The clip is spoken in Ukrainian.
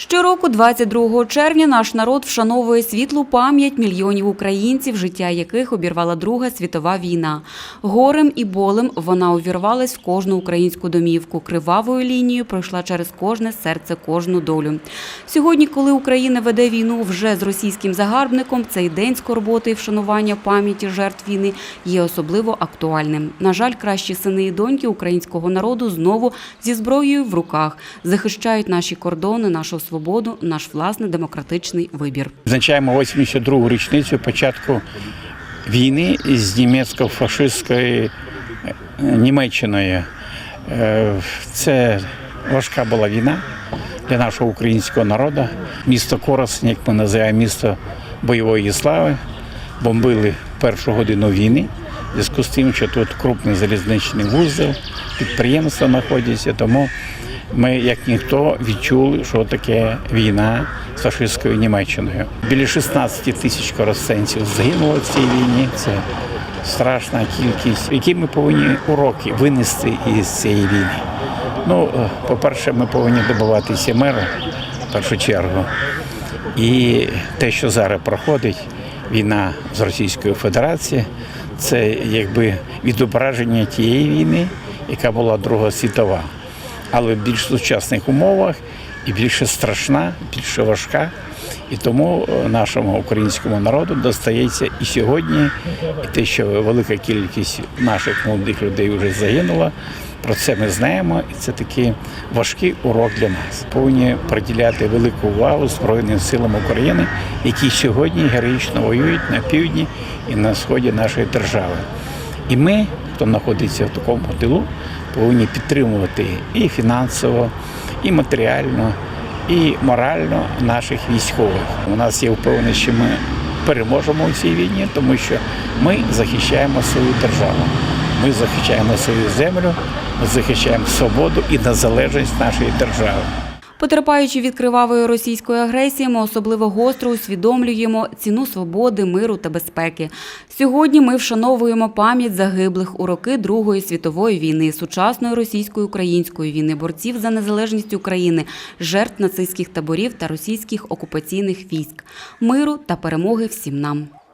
Щороку, 22 червня, наш народ вшановує світлу пам'ять мільйонів українців, життя яких обірвала Друга світова війна. Горем і болем вона увірвалась в кожну українську домівку. Кривавою лінією пройшла через кожне серце, кожну долю. Сьогодні, коли Україна веде війну вже з російським загарбником, цей день скорботи і вшанування пам'яті жертв війни є особливо актуальним. На жаль, кращі сини і доньки українського народу знову зі зброєю в руках захищають наші кордони, нашу свободу, наш власний демократичний вибір. Відзначаємо 82-гу річницю початку війни з німецько-фашистською е, Німеччиною. Е, Це важка була війна для нашого українського народу. Місто Коростень, як ми називаємо місто бойової слави, бомбили першу годину війни. Зв'язку з тим, що тут крупний залізничний вузол, підприємства знаходяться, тому ми, як ніхто, відчули, що таке війна з фашистською Німеччиною. Біля 16 тисяч коростенців загинуло в цій війні. Це страшна кількість, які ми повинні уроки винести із цієї війни. Ну, по-перше, ми повинні добиватися миру в першу чергу. І те, що зараз проходить війна з Російською Федерацією, це якби відображення тієї війни, яка була Друга світова, але в більш сучасних умовах і більше страшна, більше важка. І тому е, нашому українському народу достається і сьогодні, і те, що велика кількість наших молодих людей вже загинула. Про це ми знаємо, і це такий важкий урок для нас. Повинні приділяти велику увагу Збройним силам України, які сьогодні героїчно воюють на півдні і на сході нашої держави. І ми, хто знаходиться в такому тилу, повинні підтримувати і фінансово, і матеріально, і морально наших військових. У нас є впевненість, що ми переможемо у цій війні, тому що ми захищаємо свою державу. Ми захищаємо свою землю, ми захищаємо свободу і незалежність нашої держави. Потерпаючи від кривавої російської агресії, ми особливо гостро усвідомлюємо ціну свободи, миру та безпеки. Сьогодні ми вшановуємо пам'ять загиблих у роки Другої світової війни, сучасної російсько-української війни, борців за незалежність України, жертв нацистських таборів та російських окупаційних військ, миру та перемоги всім нам.